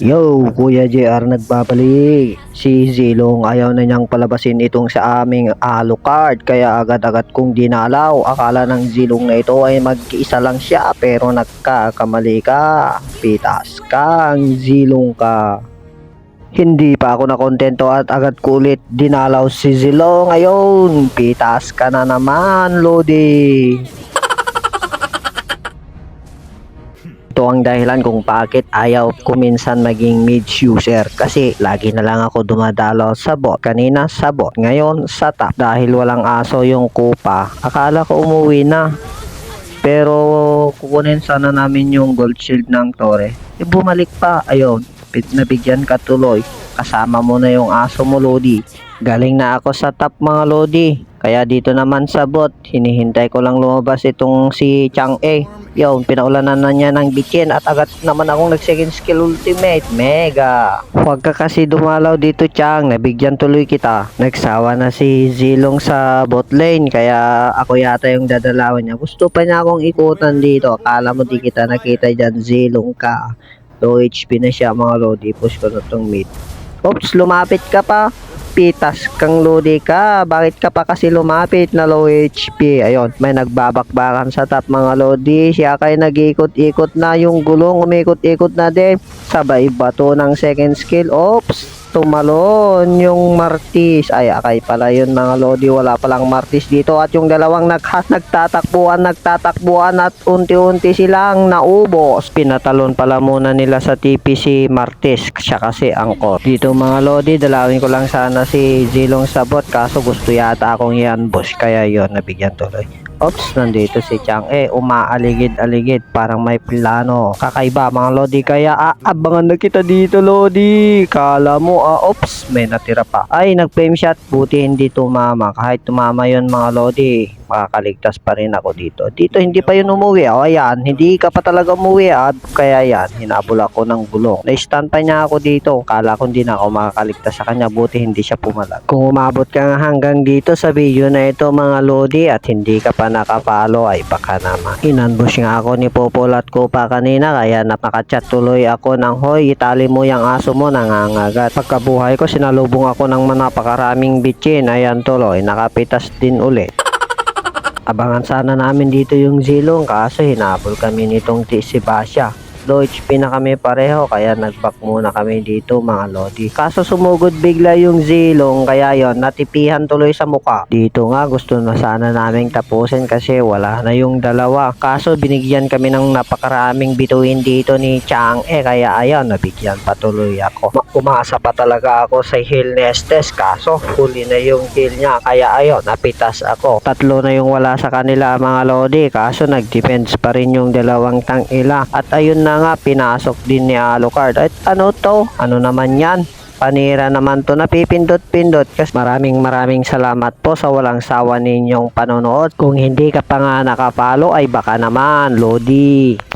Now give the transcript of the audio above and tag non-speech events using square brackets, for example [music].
Yo, Kuya JR nagbabalik. Si Zilong ayaw na niyang palabasin itong sa aming Alucard kaya agad-agad kong dinalaw. Akala ng Zilong na ito ay mag-isa lang siya pero nagkakamali ka. Pitas ka, ang Zilong ka. Hindi pa ako nakontento at agad kulit dinalaw si Zilong ngayon. Pitas ka na naman, Lodi. Ito ang dahilan kung bakit ayaw ko minsan maging mid-user kasi lagi na lang ako dumadalo sa bot. Kanina sa bot, ngayon sa top. Dahil walang aso yung kupa, akala ko umuwi na. Pero kukunin sana namin yung gold shield ng Tore. E bumalik pa, ayun, nabigyan ka tuloy. Kasama mo na yung aso mo, Lodi. Galing na ako sa top mga Lodi. Kaya dito naman sa bot, hinihintay ko lang lumabas itong si Chang E. Yun, pinaulanan na niya ng bitin at agad naman akong nag second skill ultimate. Mega! Huwag ka kasi dumalaw dito Chang, nabigyan tuloy kita. Nagsawa na si Zilong sa bot lane kaya ako yata yung dadalawan niya. Gusto pa niya akong ikutan dito. Akala mo di kita nakita dyan, Zilong ka. Low HP na siya mga lodi. Push ko na tong mid. Oops, lumapit ka pa pitas kang lodi ka. Bakit ka pa kasi lumapit na low HP? Ayun, may nagbabakbakan sa top mga lodi. Siya kay nag-ikot-ikot na yung gulong. Umikot-ikot na din. Sabay bato ng second skill. Oops! Tumalon yung martis. Ay, akay pala yun mga lodi. Wala palang martis dito. At yung dalawang nag [laughs] nagtatakbuhan, nagtatakbuhan at unti-unti silang naubos. Pinatalon pala muna nila sa TPC Martis. Siya kasi angkor. Dito mga lodi, dalawin ko lang sana si Zilong Sabot. Kaso gusto yata akong yan boss. Kaya yon nabigyan tuloy. Ops, nandito si Chang. Eh, umaaligid-aligid. Parang may plano. Kakaiba mga Lodi. Kaya aabangan na kita dito, Lodi. Kala mo, ah, ops, may natira pa. Ay, nag-flame shot. Buti hindi tumama. Kahit tumama yon mga Lodi, makakaligtas pa rin ako dito. Dito, hindi pa yun umuwi. O, ayan. Hindi ka pa talaga umuwi, ah. Kaya yan, hinabol ako ng gulong. Na-stun pa niya ako dito. Kala ko hindi na ako makakaligtas sa kanya. Buti hindi siya pumalag. Kung umabot ka hanggang dito sa video na ito, mga Lodi, at hindi ka pa nakapalo ay baka naman. Inambush nga ako ni Popolat ko pa kanina kaya napakachat tuloy ako ng hoy itali mo yung aso mo nangangagat. Pagkabuhay ko sinalubong ako ng manapakaraming bitchin ayan tuloy nakapitas din ulit. Abangan sana namin dito yung zilong kaso hinabol kami nitong si Basya. 2HP na kami pareho kaya nagback muna kami dito mga lodi. Kaso sumugod bigla yung zilong kaya yon natipihan tuloy sa muka. Dito nga gusto na sana naming tapusin kasi wala na yung dalawa. Kaso binigyan kami ng napakaraming bituin dito ni Chang eh kaya ayun nabigyan patuloy ako. Umasa pa talaga ako sa hill nestes kaso huli na yung hill niya kaya ayun napitas ako. Tatlo na yung wala sa kanila mga lodi kaso nag-defense pa rin yung dalawang tangila at ayun na nga pinasok din ni Alucard. At ano to? Ano naman yan? Panira naman to napipindot-pindot kasi maraming maraming salamat po sa walang sawa ninyong panonood. Kung hindi ka pa nga nakapalo ay baka naman, Lodi.